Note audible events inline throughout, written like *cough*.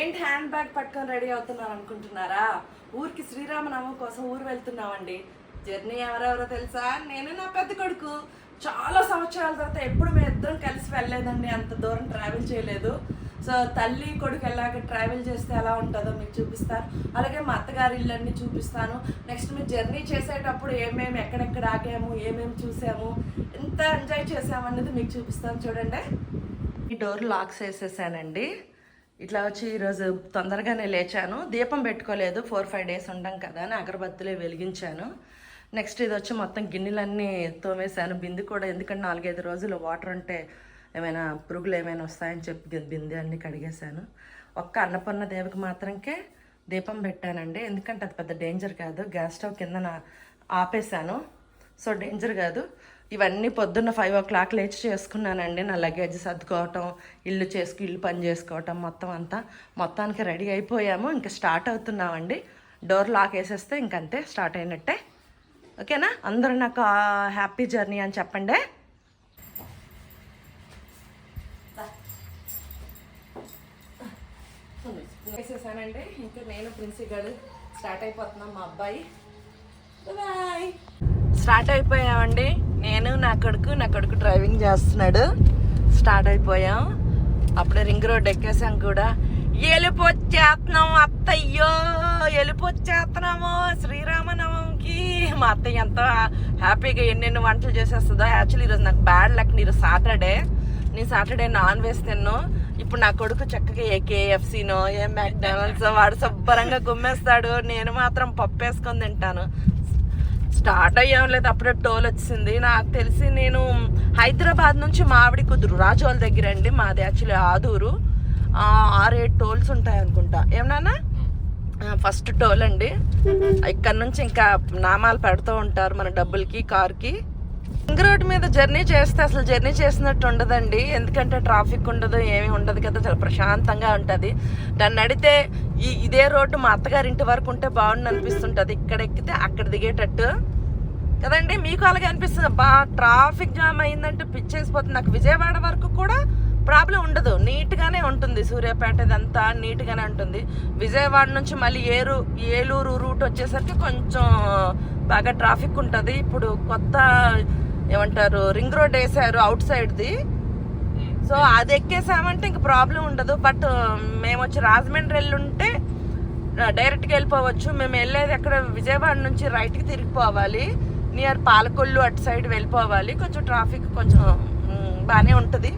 ఏంటి hand bag పట్టుకొని ready అవుతున్నారు అనుకుంటున్నారా? ఊరికి శ్రీరామనామం కోసం ఊరు వెళ్తున్నామండి. జర్నీ ఎవరెవరో తెలుసా? నేను నా పెద్ద కొడుకు. చాలా సంవత్సరాల తర్వాత ఎప్పుడు మేము ఇద్దరం కలిసి వెళ్ళలేదండి. అంత దూరం ట్రావెల్ చేయలేదు. సో తల్లి కొడుకు ఎలాగ ట్రావెల్ చేస్తే ఎలా ఉంటుందో మీకు చూపిస్తాను అలాగే మా అత్తగారి ఇల్లన్నీ చూపిస్తాను. నెక్స్ట్ మీరు జర్నీ చేసేటప్పుడు ఏమేమి ఎక్కడెక్కడ ఆగాము ఏమేమి చూసాము ఎంత ఎంజాయ్ చేసాము అనేది మీకు చూపిస్తాను. చూడండి. ఈ డోర్ లాక్స్ వేసేసానండి ఇట్లా వచ్చి ఈరోజు తొందరగానే లేచాను. దీపం పెట్టుకోలేదు. ఫోర్ ఫైవ్ డేస్ ఉండం కదా అని అగరబత్తులే వెలిగించాను. నెక్స్ట్ ఇది వచ్చి మొత్తం గిన్నెలన్నీ తోమేశాను. బింది కూడా ఎందుకంటే నాలుగైదు రోజులు వాటర్ ఉంటే ఏమైనా పురుగులు ఏమైనా వస్తాయని చెప్పి బింది అన్నీ కడిగేశాను. ఒక్క అన్నపూర్ణ దేవికి మాత్రంకే దీపం పెట్టానండి. ఎందుకంటే అది పెద్ద డేంజర్ కాదు. గ్యాస్ స్టవ్ కింద ఆపేశాను. సో డేంజర్ కాదు. ఇవన్నీ పొద్దున్న ఫైవ్ ఓ క్లాక్ లేచి చేసుకున్నానండి. నా లగేజ్ సర్దుకోవటం ఇల్లు చేసుకు ఇల్లు పని చేసుకోవటం మొత్తం అంతా మొత్తానికి రెడీ అయిపోయాము. ఇంకా స్టార్ట్ అవుతున్నామండి. డోర్ లాక్ వేసేస్తే ఇంకంతే స్టార్ట్ అయినట్టే. ఓకేనా? అందరూ నాకు హ్యాపీ జర్నీ అని చెప్పండి. వేసేసానండి. ఇంకా నేను ప్రిన్సీ గడు స్టార్ట్ అయిపోతున్నాం మా అబ్బాయి. బాయ్ స్టార్ట్ అయిపోయామండి. కొడుకు నా కొడుకు డ్రైవింగ్ చేస్తున్నాడు. స్టార్ట్ అయిపోయాం. అప్పుడే రింగ్ రోడ్ ఎక్కేసాం కూడా. వెళ్ళిపోచ్చేస్తున్నాం అత్తయ్యో ఎలిపొచ్చేస్తున్నాము శ్రీరామనవమికి. మా అత్తయ్య ఎంతో హ్యాపీగా ఎన్నెన్ని వంటలు చేసేస్తుందో. యాక్చువల్లీ ఈరోజు నాకు బ్యాడ్ లక్ ఈరోజు సాటర్డే నేను సాటర్డే నాన్ వెజ్ తిన్ను. ఇప్పుడు నా కొడుకు చక్కగా ఏ కేఎఫ్సీనో ఏ మ్యాక్డానల్స్ వాడు శుభ్రంగా గుమ్మేస్తాడు. నేను మాత్రం పప్పు వేసుకొని తింటాను. స్టార్ట్ అయ్యాం లేదు అప్పుడే టోల్ వచ్చింది. నాకు తెలిసి నేను హైదరాబాద్ నుంచి మామిడి కుదురు రాజోల దగ్గర అండి. మాది యాక్చువల్లీ ఆదూరు. ఆ, ఆరేడు టోల్స్ ఉంటాయి అనుకుంటా ఏమన్నా ఫస్ట్ టోల్ అండి. ఇక్కడ నుంచి ఇంకా నామాలు పెడుతూ ఉంటారు మన డబ్బులకి కార్కి. రింగ్ రోడ్ మీద జర్నీ చేస్తే అసలు జర్నీ చేసినట్టు ఉండదండి. ఎందుకంటే ట్రాఫిక్ ఉండదు ఏమీ ఉండదు కదా చాలా ప్రశాంతంగా ఉంటుంది. నన్ను అడిగితే ఈ ఇదే రోడ్డు మా అత్తగారింటి వరకు ఉంటే బాగుండి అనిపిస్తుంటుంది. ఇక్కడ ఎక్కితే అక్కడ దిగేటట్టు. కదండి మీకు అలాగే అనిపిస్తుంది. బా ట్రాఫిక్ జామ్ అయిందంటే పిచ్చేసిపోతుంది. నాకు విజయవాడ వరకు కూడా ప్రాబ్లం ఉండదు. నీట్గానే ఉంటుంది సూర్యాపేట ఇదంతా నీట్గానే ఉంటుంది. విజయవాడ నుంచి మళ్ళీ ఏరు ఏలూరు రూట్ వచ్చేసరికి కొంచెం బాగా ట్రాఫిక్ ఉంటుంది. ఇప్పుడు కొత్త ఏమంటారు రింగ్ రోడ్ వేసారు అవుట్ సైడ్ది సో అది ఎక్కేసామంటే ఇంక ప్రాబ్లం ఉండదు. బట్ మేము వచ్చి రాజమండ్రి వెళ్ళుంటే డైరెక్ట్గా వెళ్ళిపోవచ్చు. మేము వెళ్ళేది ఎక్కడ? విజయవాడ నుంచి రైట్కి తిరిగిపోవాలి నియర్ పాలకొల్లు అటు సైడ్ వెళ్ళిపోవాలి. కొంచెం ట్రాఫిక్ కొంచెం బాగానే ఉంటుంది.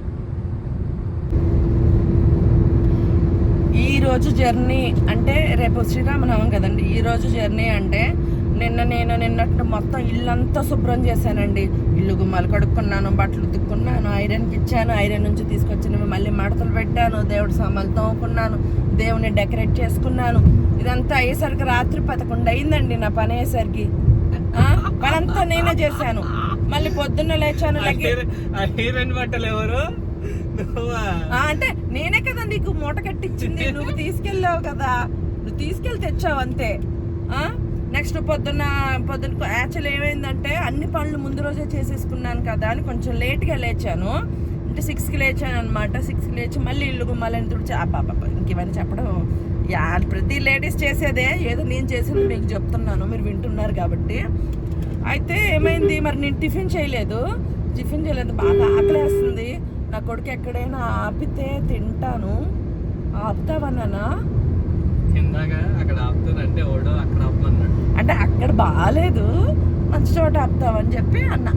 ఈ రోజు జర్నీ అంటే రేపు శ్రీరామనవం కదండి. ఈ రోజు జర్నీ అంటే నిన్న నేను నిన్నట్టు మొత్తం ఇల్లంతా శుభ్రం చేశానండి. ఇల్లు గుమ్మాలు కడుక్కున్నాను బట్టలు ఉతుక్కున్నాను ఐరన్కి ఇచ్చాను ఐరన్ నుంచి తీసుకొచ్చినవి మళ్ళీ మడతలు పెట్టాను దేవుడి సామాన్లు తోముకున్నాను దేవుని డెకరేట్ చేసుకున్నాను. ఇదంతా అయ్యేసరికి రాత్రి పదకొండు అయిందండి నా పని అయ్యేసరికి. పనంతా నేనే చేశాను. మళ్ళీ పొద్దున్న లేచాను హీరోయిన్ బట్టలు ఎవరు? అంటే నేనే కదా నీకు మూట కట్టించింది నువ్వు తీసుకెళ్ళావు కదా. నువ్వు తీసుకెళ్ళి తెచ్చావు అంతే. నెక్స్ట్ పొద్దున్న పొద్దున్న యాక్చువల్ ఏమైందంటే అన్ని పనులు ముందు రోజే చేసేసుకున్నాను కదా అని కొంచెం లేట్గా లేచాను. అంటే సిక్స్కి లేచాను అనమాట సిక్స్కి లేచి మళ్ళీ ఇల్లు గుమ్మాలని తుడిచి ఆ పాప ఇంక ఇవన్నీ చెప్పడం యా ప్రతి లేడీస్ చేసేదే. ఏదో నేను చేసింది మీకు చెప్తున్నాను. మీరు వింటున్నారు కాబట్టి. అయితే ఏమైంది? మరి నేను టిఫిన్ చేయలేదు. టిఫిన్ చేయలేదు. బాగా ఆకలేస్తుంది. నా కొడుకు ఎక్కడైనా ఆపితే తింటాను. ఆపుతావన్నానా అంటే అక్కడ బాగాలేదు మంచి చోట ఆపుతావని చెప్పి అన్న.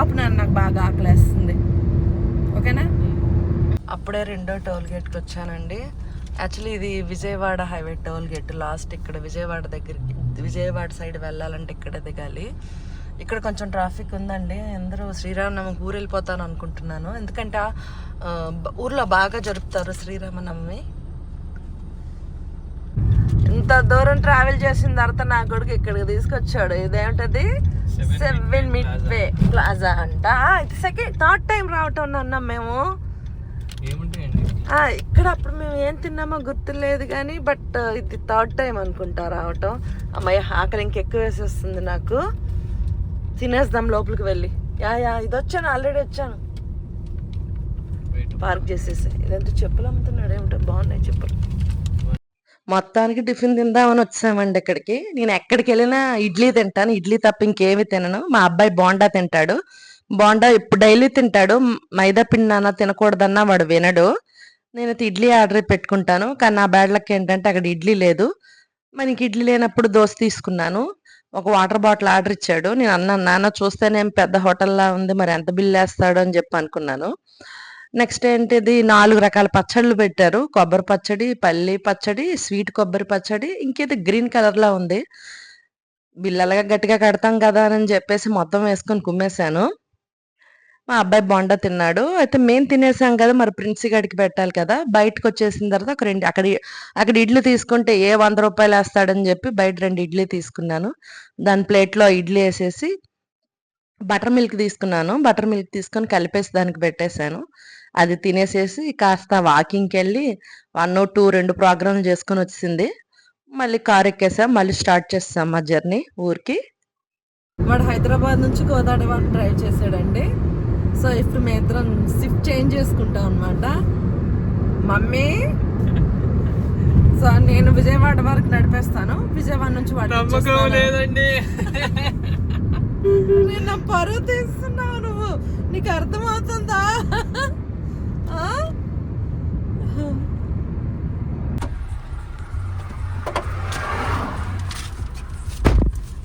ఆపునాను నాకు బాగా ఆకలేస్తుంది. ఓకేనా? అప్పుడే రెండో టోల్ గేట్కి వచ్చానండి. యాక్చువల్లీ ఇది Vijayawada highway toll gate last ఇక్కడ విజయవాడ దగ్గరికి విజయవాడ సైడ్ వెళ్ళాలంటే ఇక్కడ దిగాలి. ఇక్కడ కొంచెం ట్రాఫిక్ ఉందండి. అందరూ శ్రీరామనవమికి ఊరు వెళ్ళిపోతాను అనుకుంటున్నాను. ఎందుకంటే ఊర్లో బాగా జరుపుతారు శ్రీరామనవమి ఇంత దూరం ట్రావెల్ చేసిన తర్వాత నా కొడుకు ఇక్కడికి తీసుకొచ్చాడు. ఇదేంటది? సెవెన్ మిడ్ వే ప్లాజా అంట. ఇది సెకండ్ థర్డ్ టైం రావటం అన్నాం మేము. ఇక్కడ అప్పుడు మేము ఏం తిన్నామో గుర్తులేదు కానీ బట్ ఇది థర్డ్ టైం అనుకుంటా రావటం. అమ్మాయి ఆకలి ఇంకెక్కువ వేసేస్తుంది నాకు. తినేద్దాం లోపలికి వెళ్ళి. యా యా ఇది వచ్చాను ఆల్రెడీ వచ్చాను. పార్క్ చేసేసి. ఇదంతా చెప్పులు అమ్ముతున్నాడు? ఏమిటో బాగున్నాయి చెప్పులు. మొత్తానికి టిఫిన్ తిందామని వచ్చామండి ఇక్కడికి. నేను ఎక్కడికి వెళ్ళినా ఇడ్లీ తింటాను. ఇడ్లీ తప్ప ఇంకేమి తినను. మా అబ్బాయి బోండా తింటాడు. బోండా ఇప్పుడు డైలీ తింటాడు. మైదా పిండి తినకూడదన్నా వాడు వినడు. నేనైతే ఇడ్లీ ఆర్డర్ పెట్టుకుంటాను. కానీ నా బ్యాడ్ లక్ ఏంటంటే అక్కడ ఇడ్లీ లేదు. మనకి ఇడ్లీ లేనప్పుడు దోశ తీసుకున్నాను. ఒక వాటర్ బాటిల్ ఆర్డర్ ఇచ్చాడు. నేను అన్నాను నాన్న చూస్తేనేం పెద్ద హోటల్లా ఉంది. మరి ఎంత బిల్ వేస్తాడు? అని చెప్పి అనుకున్నాను. నెక్స్ట్ ఏంటిది? నాలుగు రకాల పచ్చళ్ళు పెట్టారు. కొబ్బరి పచ్చడి పల్లి పచ్చడి స్వీట్ కొబ్బరి పచ్చడి ఇంకేది గ్రీన్ కలర్లో ఉంది. బిల్లలుగా గట్టిగా కడతాం కదా అని చెప్పేసి మొత్తం వేసుకొని కుమ్మేశాను. మా అబ్బాయి బొండ తిన్నాడు. అయితే మేము తినేసాం కదా మరి ప్రిన్స్ గడికి పెట్టాలి కదా. బయటకు వచ్చేసిన తర్వాత ఒక రెండు అక్కడ అక్కడ ఇడ్లీ తీసుకుంటే ఏ వంద రూపాయలు వేస్తాడని చెప్పి బయట రెండు ఇడ్లీ తీసుకున్నాను. దాని ప్లేట్లో ఇడ్లీ వేసేసి బటర్ మిల్క్ తీసుకున్నాను. బటర్ మిల్క్ తీసుకొని కలిపేసి దానికి పెట్టేశాను. అది తినేసేసి కాస్త వాకింగ్కి వెళ్ళి వన్ టూ రెండు ప్రోగ్రాంలు చేసుకొని వచ్చింది మళ్ళీ కార్ ఎక్కేసాం. మళ్ళీ స్టార్ట్ చేస్తాం మా జర్నీ ఊరికి. వాడు హైదరాబాద్ నుంచి గోదావరి వరకు డ్రైవ్ చేసాడండి. సో ఇప్పుడు మేము ఇద్దరం షిఫ్ట్ చేంజ్ చేసుకుంటాం అనమాట మమ్మీ! సో నేను విజయవాడ వరకు నడిపేస్తాను. విజయవాడ నుంచి వాడు. లేదండి. నేను పరువు తీస్తున్నావు నువ్వు. నీకు అర్థమవుతుందా?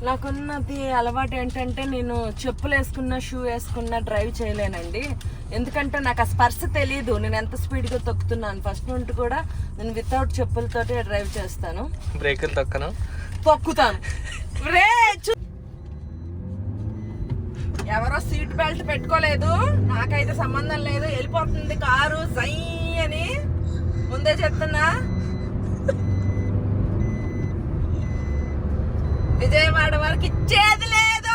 నాకున్నది అలవాటు ఏంటంటే నేను చెప్పులు వేసుకున్న షూ వేసుకున్న డ్రైవ్ చేయలేనండి. ఎందుకంటే నాకు ఆ స్పర్శ తెలియదు నేను ఎంత స్పీడ్గా తొక్కుతున్నాను? ఫస్ట్ నుండి కూడా నేను వితౌట్ చెప్పులతోటే డ్రైవ్ చేస్తాను. బ్రేకులు తొక్కను. తొక్కుతాను. రే ఎవరో సీట్ బెల్ట్ పెట్టుకోలేదు. నాకైతే సంబంధం లేదు. వెళ్ళిపోతుంది కారు సై అని ముందే చెప్తున్నా. విజయవాడ వరకు ఇచ్చేది లేదు.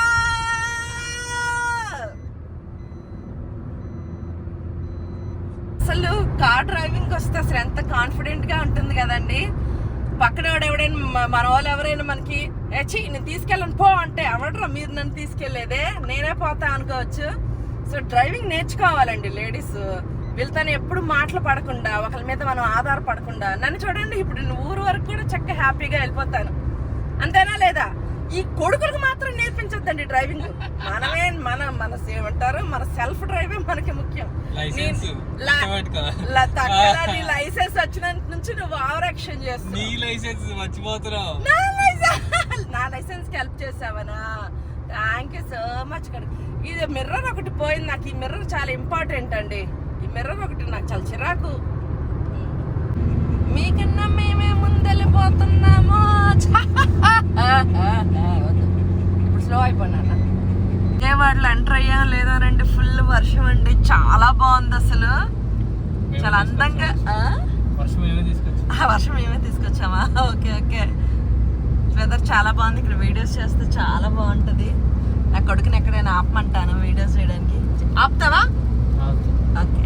అసలు కార్ డ్రైవింగ్ వస్తే అసలు ఎంత కాన్ఫిడెంట్గా ఉంటుంది కదండి. పక్కన వాడు ఎవడైనా మన వాళ్ళు ఎవరైనా మనకి "ఏ, నేను తీసుకెళ్ళను పో అంటే ఎవడరా మీరు నన్ను తీసుకెళ్ళేదే నేనే పోతా అనుకోవచ్చు. సో డ్రైవింగ్ నేర్చుకోవాలండి లేడీస్. వీళ్ళతో ఎప్పుడు మాటలు పడకుండా ఒకరి మీద మనం ఆధారపడకుండా. నన్ను చూడండి ఇప్పుడు నేను ఊరు వరకు కూడా చక్కగా హ్యాపీగా వెళ్ళిపోతాను. అంతేనా లేదా? ఈ కొడుకులకు మాత్రం నేర్పించొద్దండి డ్రైవింగ్. మనమే మన మన ఏమంటారు? మన సెల్ఫ్ డ్రైవే మనకి ముఖ్యం. లైసెన్స్. నీ- లా- పెట్టుకో. లా- తగ్గదా నీ లైసెన్స్ వచ్చినంత నుంచి నువ్వు ఓవర్ యాక్షన్ నీ చేస్తున్నావు లైసెన్స్ మర్చిపోతున్నావు. నా లైసెన్స్కి హెల్ప్ చేసావనా థ్యాంక్ యూ సో మచ్ ఇది మిర్రర్ ఒకటి పోయింది. నాకు ఈ మిర్రర్ చాలా ఇంపార్టెంట్ అండి. ఈ మిర్రర్ ఒకటి నాకు చాలా చిరాకు. మీకన్నా మేమే ముందెళ్ళిపోతున్నాము? వద్దు. ఇప్పుడు స్లో అయిపోయినా విజయవాడలో ఎంటర్ అయ్యాం? లేదోనండి ఫుల్ వర్షం అండి. చాలా బాగుంది అసలు. చాలా అందంగా? వర్షం ఏమో తీసుకొచ్చామా *laughs* ఓకే ఓకే. వెదర్ చాలా బాగుంది. ఇక్కడ వీడియోస్ చేస్తే చాలా బాగుంటది. నా కొడుకుని ఎక్కడైనా ఆపమంటాను వీడియోస్ చేయడానికి? ఆపుతావా? ఓకే.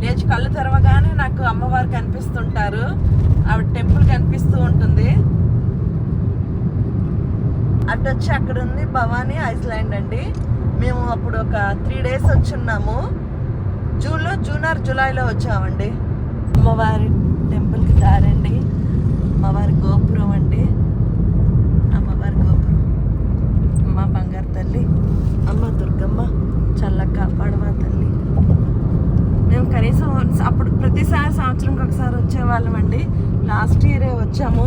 లేచి కళ్ళు తెరవగానే నాకు అమ్మవారు కనిపిస్తుంటారు. ఆవిడ టెంపుల్ కనిపిస్తూ ఉంటుంది. అటు వచ్చి అక్కడ ఉంది భవానీ ఐస్లాండ్ అండి. మేము అప్పుడు ఒక త్రీ డేస్ వచ్చున్నాము. జూన్లో జూన్ ఆర్ జూలైలో వచ్చామండి. అమ్మవారి టెంపుల్కి దారండి. అమ్మవారి గోపురం అండి. అమ్మవారి గోపురం. అమ్మ బంగారు తల్లి. అమ్మ దుర్గమ్మ చల్ల కాపాడవా తల్లి. మేము కనీసం అప్పుడు ప్రతిసారి సంవత్సరంకి ఒకసారి వచ్చేవాళ్ళం అండి. లాస్ట్ ఇయరే వచ్చాము.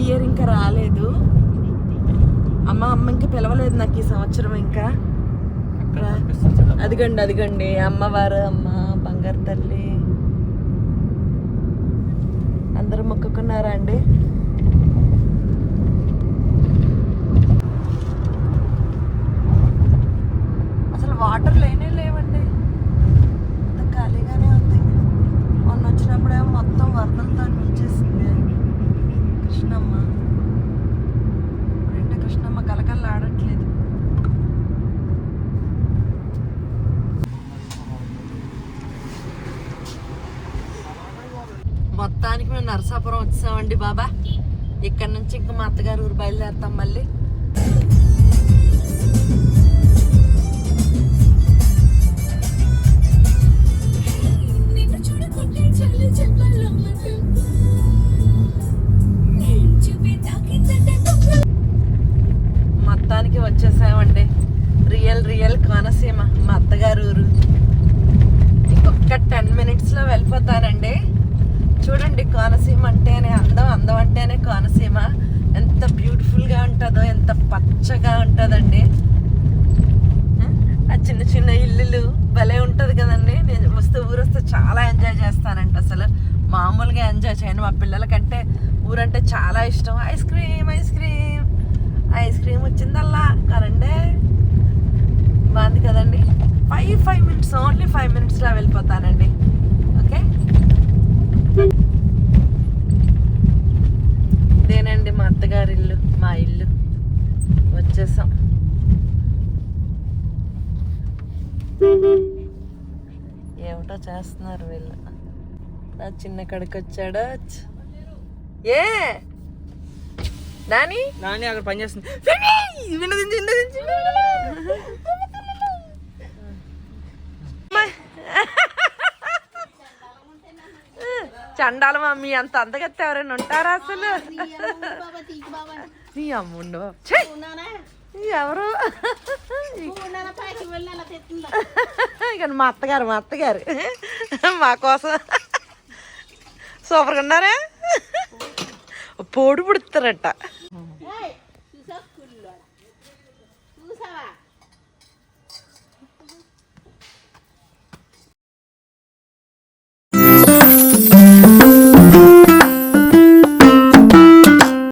ఈ ఇయర్ ఇంకా రాలేదు. అమ్మ అమ్మ ఇంకా పిలవలేదు నాకు ఈ సంవత్సరం ఇంకా. అదిగండి అదిగండి. అమ్మవారు అమ్మ బంగారు తల్లి. అందరూ మొక్కుకున్నారా అండి? అసలు వాటర్ లేనే లేవండి అంత ఖాళీగానే ఉంది మొన్న వచ్చినప్పుడేమో మొత్తం వరదలతో నిలిచేసింది కృష్ణమ్మ రెండు కృష్ణమ్మ కలకల్లా ఆడట్లేదు మొత్తానికి మేము నరసాపురం బాబా. ఇక్కడ నుంచి ఇంకా మా అత్తగారు ఊరు బయలుదేరుతాం మళ్ళీ. చూడండి కోనసీమ అంటేనే అందం అందం అంటేనే కోనసీమ. ఎంత బ్యూటిఫుల్గా ఉంటుందో ఎంత పచ్చగా ఉంటుందండి. ఆ? చిన్న చిన్న ఇల్లులు భలే ఉంటుంది కదండి. నేను వస్తే ఊరు వస్తే చాలా ఎంజాయ్ చేస్తానంట అసలు. మామూలుగా ఎంజాయ్ చేయను. మా పిల్లలకంటే ఊరంటే చాలా ఇష్టం. Ice cream ice cream. Ice cream వచ్చిందల్లా కదండి బాగుంది కదండి. Five five minutes only five మినిట్స్లో వెళ్ళిపోతానండి. ఓకే? ఇదేనండి మా అత్తగారి ఇల్లు మా ఇల్లు. వచ్చేసాం. ఏమిటో చేస్తున్నారు వీళ్ళు? నా చిన్న కడికి వచ్చాడా చ్చ్. ఏ! నాని? నాని అక్కడ పని *laughs* చండాల మమ్మీ అంత అందగత్తే ఎవరైనా ఉంటారా అసలు? నీ అమ్ముండు ఎవరు? ఇక మా అత్తగారు మా అత్తగారు. మా కోసం. సూపర్గా ఉన్నారా? పోడు పుడుతారట.